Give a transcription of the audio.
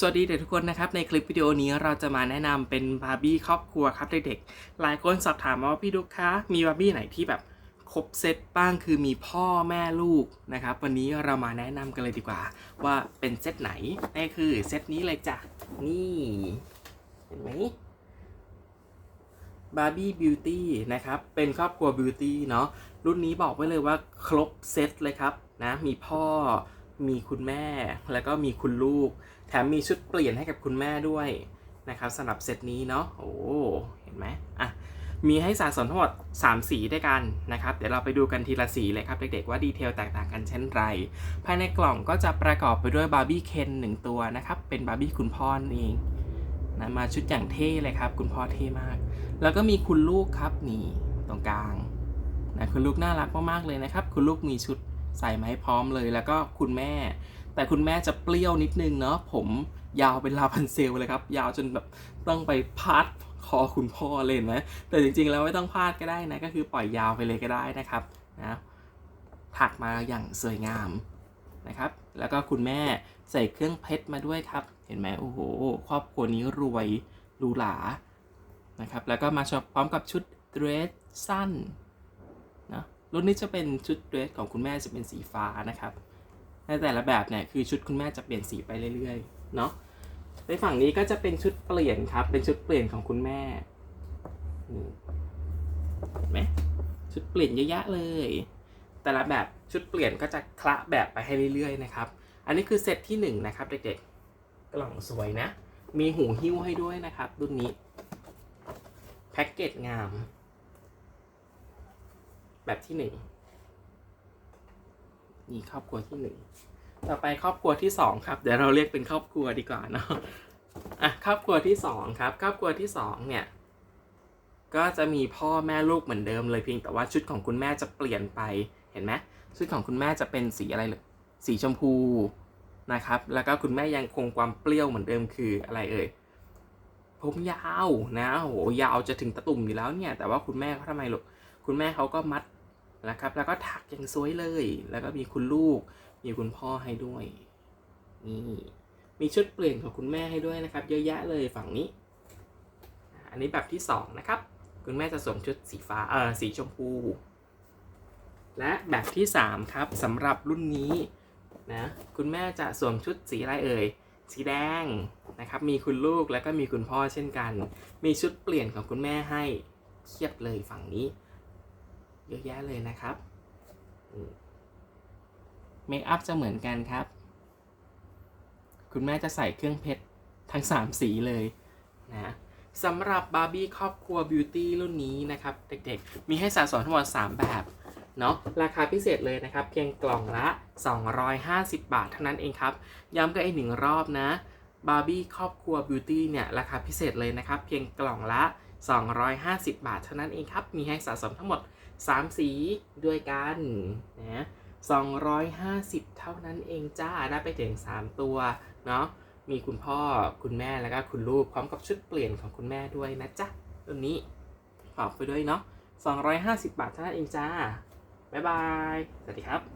สวัสดีเด็กทุกคนนะครับ ในคลิปวิดีโอนี้เราจะมาแนะนำเป็นบาร์บี้ครอบครัวครับเด็กๆหลายคนสอบถามมาว่าพี่ดุกคะมีบาร์บี้ไหนที่แบบครบเซตบ้างคือมีพ่อแม่ลูกนะครับ วันนี้เรามาแนะนำกันเลยดีกว่า ว่าเป็นเซตไหนนั่คือเซตนี้เลยจ้ะนี่เห็นไหมบาร์บี้บิวตี้นะครับ เป็นครอบครัวบิวตี้เนาะรุ่นนี้บอกไว้เลยว่าครบเซตเลยครับนะมีพ่อ มีคุณแม่ แล้วก็มีคุณลูก แถมมีชุดเปลี่ยนให้กับคุณแม่ด้วยนะครับสำหรับเซตนี้เนาะโอ้เห็นไหมอะมีให้สะสมทั้งหมด 3 สีด้วยกันนะครับ เดี๋ยวเราไปดูกันทีละสีเลยครับเด็กๆว่าดีเทลแตกต่างกันเช่นไร ภายในกล่องก็จะประกอบไปด้วยบาร์บี้เคนหนึ่งตัวนะครับ เป็นบาร์บี้คุณพ่อเองนะมาชุดอย่างเท่เลยครับ คุณพ่อเท่มาก แล้วก็มีคุณลูกครับนี่ตรงกลางนะคุณลูกน่ารักมากๆเลยนะครับ คุณลูกมีชุด ใส่มาให้พร้อมเลยแล้วก็คุณแม่ แต่คุณแม่จะเปรี้ยวนิดนึงเนาะผมยาวเป็นลาพันเซลเลยครับ ยาวจนแบบต้องไปพาดคอคุณพ่อเลยนไหมแต่จริงๆแล้วไม่ต้องพาดก็ได้นะ ก็คือปล่อยยาวไปเลยก็ได้นะครับนะถักมาอย่างสวยงามนะครับ แล้วก็คุณแม่ใส่เครื่องเพชรมาด้วยครับ เห็นไหมโอ้โห ครอบครัวนี้รวยหรูหรานะครับ แล้วก็มาชอบพร้อมกับชุดเดรสสั้น รุ่นนี้จะเป็นชุดเดรสของคุณแม่จะเป็นสีฟ้านะครับ ในแต่ละแบบเนี่ยคือชุดคุณแม่จะเปลี่ยนสีไปเรื่อยๆ เนาะ ในฝั่งนี้ก็จะเป็นชุดเปลี่ยนครับ เป็นชุดเปลี่ยนของคุณแม่นี่เห็นไหมชุดเปลี่ยนเยอะแยะเลย แต่ละแบบชุดเปลี่ยนก็จะคละแบบไปให้เรื่อยๆ นะครับ อันนี้คือเซตที่หนึ่งนะครับเด็กๆ กล่องสวยนะ มีหูหิ้วให้ด้วยนะครับ รุ่นนี้ แพ็กเกจงาม แบบที่หนึ่งนี่ครอบครัวที่หนึ่งต่อไปครอบครัวที่สองครับเดี๋ยวเราเรียกเป็นครอบครัวดีกว่าเนาะอะครอบครัวที่สองครับ ครอบครัวที่สองเนี่ยก็จะมีพ่อแม่ลูกเหมือนเดิมเลยเพียงแต่ว่าชุดของคุณแม่จะเปลี่ยนไปเห็นไหมชุดของคุณแม่จะเป็นสีอะไรเลยสีชมพูนะครับ แล้วก็คุณแม่ยังคงความเปรี้ยวเหมือนเดิมคืออะไรเอ่ยผมยาวนะโหยาวจะถึงตะตุ่มอยู่แล้วเนี่ย แต่ว่าคุณแม่เขาทำไมลูกคุณแม่เขาก็มัด นะครับ แล้วก็ถักอย่างสวยเลย แล้วก็มีคุณลูก มีคุณพ่อให้ด้วย นี่ มีชุดเปลี่ยนของคุณแม่ให้ด้วยนะครับ เยอะแยะเลยฝั่งนี้ อันนี้แบบที่สองนะครับ คุณแม่จะสวมชุดสีฟ้า เออสีชมพู และแบบที่สามครับสำหรับรุ่นนี้นะ คุณแม่จะสวมชุดสีอะไรเอ่ย สีแดงนะครับ มีคุณลูกแล้วก็มีคุณพ่อเช่นกัน มีชุดเปลี่ยนของคุณแม่ให้เทียบเลยฝั่งนี้ เยอะแยะเลยนะครับเมคอัพจะเหมือนกันครับ คุณแม่จะใส่เครื่องเพชรทั้ง 3 สีเลยนะสำหรับบาร์บี้ครอบครัวบิวตี้รุ่นนี้นะครับ เด็กๆ มีให้สะสมทั้งหมด 3 แบบเนาะราคาพิเศษเลยนะครับ เพียงกล่องละ 250 บาทเท่านั้นเองครับ ย้ำกันอีกหนึ่งรอบนะบาร์บี้ครอบครัวบิวตี้เนี่ย ราคาพิเศษเลยนะครับ เพียงกล่องละ 250 บาทเท่านั้นเองครับ มีให้สะสมทั้งหมด 3 สีด้วยกันนะ250 เท่านั้นเองจ้า ได้ไปถึง 3 ตัว เนาะ มีคุณพ่อ คุณแม่ แล้วก็คุณลูก พร้อมกับชุดเปลี่ยนของคุณแม่ด้วยนะจ๊ะตัวนี้ฝากไปด้วยเนาะ250 บาทเท่านั้นเองจ้า บ๊ายบาย สวัสดีครับ